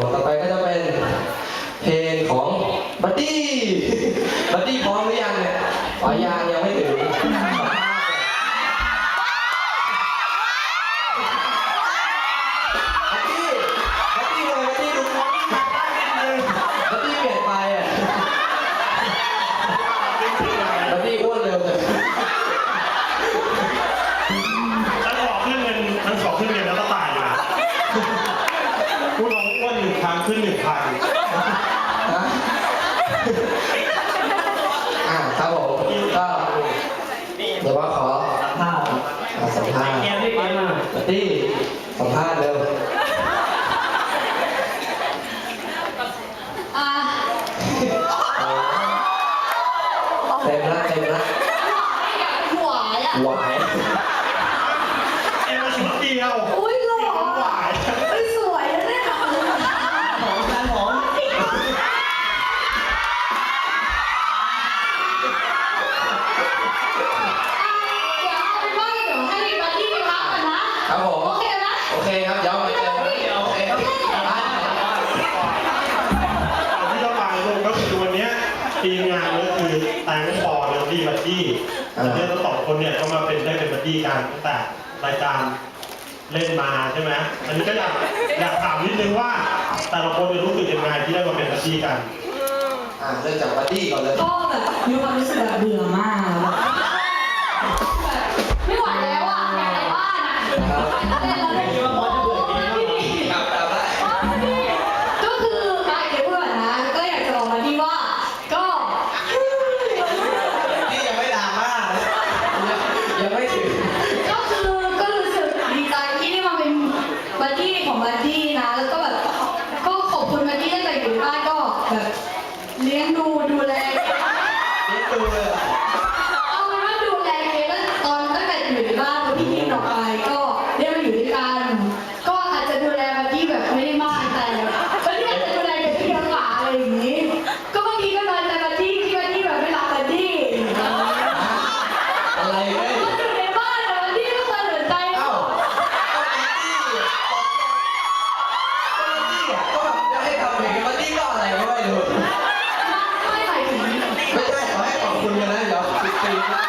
ต่อไปก็จะเป็นเพลงของบัตตี้ บัตตี้พร้อมหรือยังเนี่ยพร้อมยังบัดดี้บัดดี้เลยบัดดี้ดูพร้อมบัดดี้เปลี่ยนไปอะบัดดี้อ้วนเร็วเลย ฉันขอขึ้นเงินฉันขอขึ้นเงินแล้วก็ตายอยู่นะพูดลองอ้วนหนึ่งครั้งขึ้นหนึ่งพัน นะอ่าครับผมก็เดี๋ยวว่าขอสัมภาษณ์อ่าสัมภาษณ์ แกไม่ไป มาบัดดี้สัมภาษณ์เร็วอะเต็มละเต็มละหวายอะ หวาย เอ็มมาชุดเดียว อุ้ยหล่อ หวาย ไม่สวยนะเนี่ย หอมจานหอม เดี๋ยวเอาเป็นว่าเดี๋ยวให้บัดดี้ไปพักก่อนนะครับ ผม โอเคไหม โอเคครับเดี๋ยวมาเจอกันโอเคครับอะก่อนที่จะไปลงก็คือวันเนี้ยทีมงานก็คือแตงปอแล้วดีบัดดี้แล้วเนี่ยทั้งสองคนเนี่ยก็มาเป็นได้เป็นบัดดี้กันตั้งแต่รายการเล่นมาใช่ไหมอันนี้ก็อยากอยากถามนิดนึงว่าแต่ละคนเนี่ยรู้สึกยังไงที่ได้มาเป็นบัดดี้กัน อะเริ่มจากบัดดี้ก่อนเลย ก็แบบมีความรู้สึกแบบเบื่อมาก อะไรก็ไม่รู้ไม่หมายถึงไม่ใช่ขอให้ขอบคุณกันนะเดี๋ยวปิดปีนะ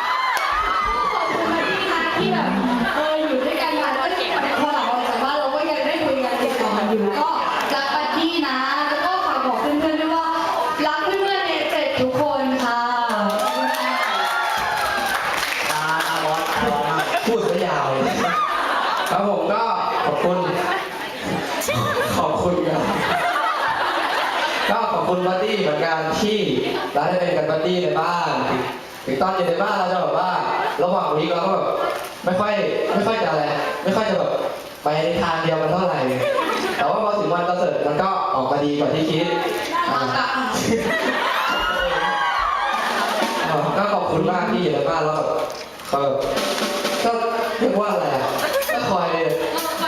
ขอบคุณบัดดี้นะที่แบบเอออยู่ด้วยกันมาแล้วก็เก็บพอหลังออกจากบ้านเราก็ยังได้คุยกันติดต่อกันอยู่ก็รักบัดดี้นะ แล้วก็ฝากบอกเพื่อนๆด้วยว่ารักเพื่อนๆในเจ็ดทุกคนค่ะ ตาตาร้อนตาร้อนมากพูดซะยาวเลยครับผมก็ขอบคุณ ขอบคุณกัน ก็ขอบคุณบัดดี้เหมือนกันที่เราได้เป็นกันบัดดี้ในบ้านถึงตอนอยู่ในบ้านเราจะแบบว่าระหว่างวีคเราก็แบบไม่ค่อยไม่ค่อยจะอะไรไม่ค่อยจะแบบไปในทางเดียวกันเท่าไหร่ แต่ว่าพอถึงวันคอนเสิร์ตมันก็ออกมาดีกว่าที่คิดก็ขอบคุณมากที่อยู่ในบ้านแล้วแบบเออก็เรียกว่าอะไรอะก็คอย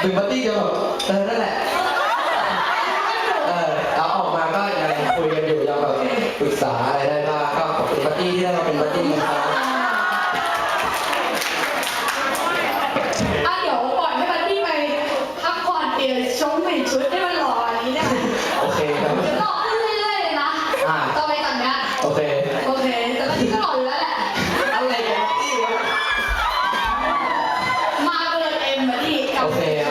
ดึงบัตตี้จะแบบเออนั่นแหละ เออแล้วออกมาก็ยังคุยกันอยู่ยังแบบ ปรึกษาอะไรได้บ้างก็ขอบคุณบัตตี้ที่ได้มาเป็นบัตตี้นะครับ อะเดี๋ยวปล่อยให้บัดดี้ไปพักผ่อนเปลี่ยนชงเปลี่ยนชุดให้มันหล่ออันนี้ได้ไหมโอเคครับ เดี๋ยวหล่อขึ้นเรื่อยๆเลยนะอ่า ต่อไปจากเนี้ยโอเค โอเค แต่บัดดี้ก็หล่ออยู่แล้วแหละ อะไรกับบัตตี้วะมาเกินเอ็มบัดดี้กับโอเคครับ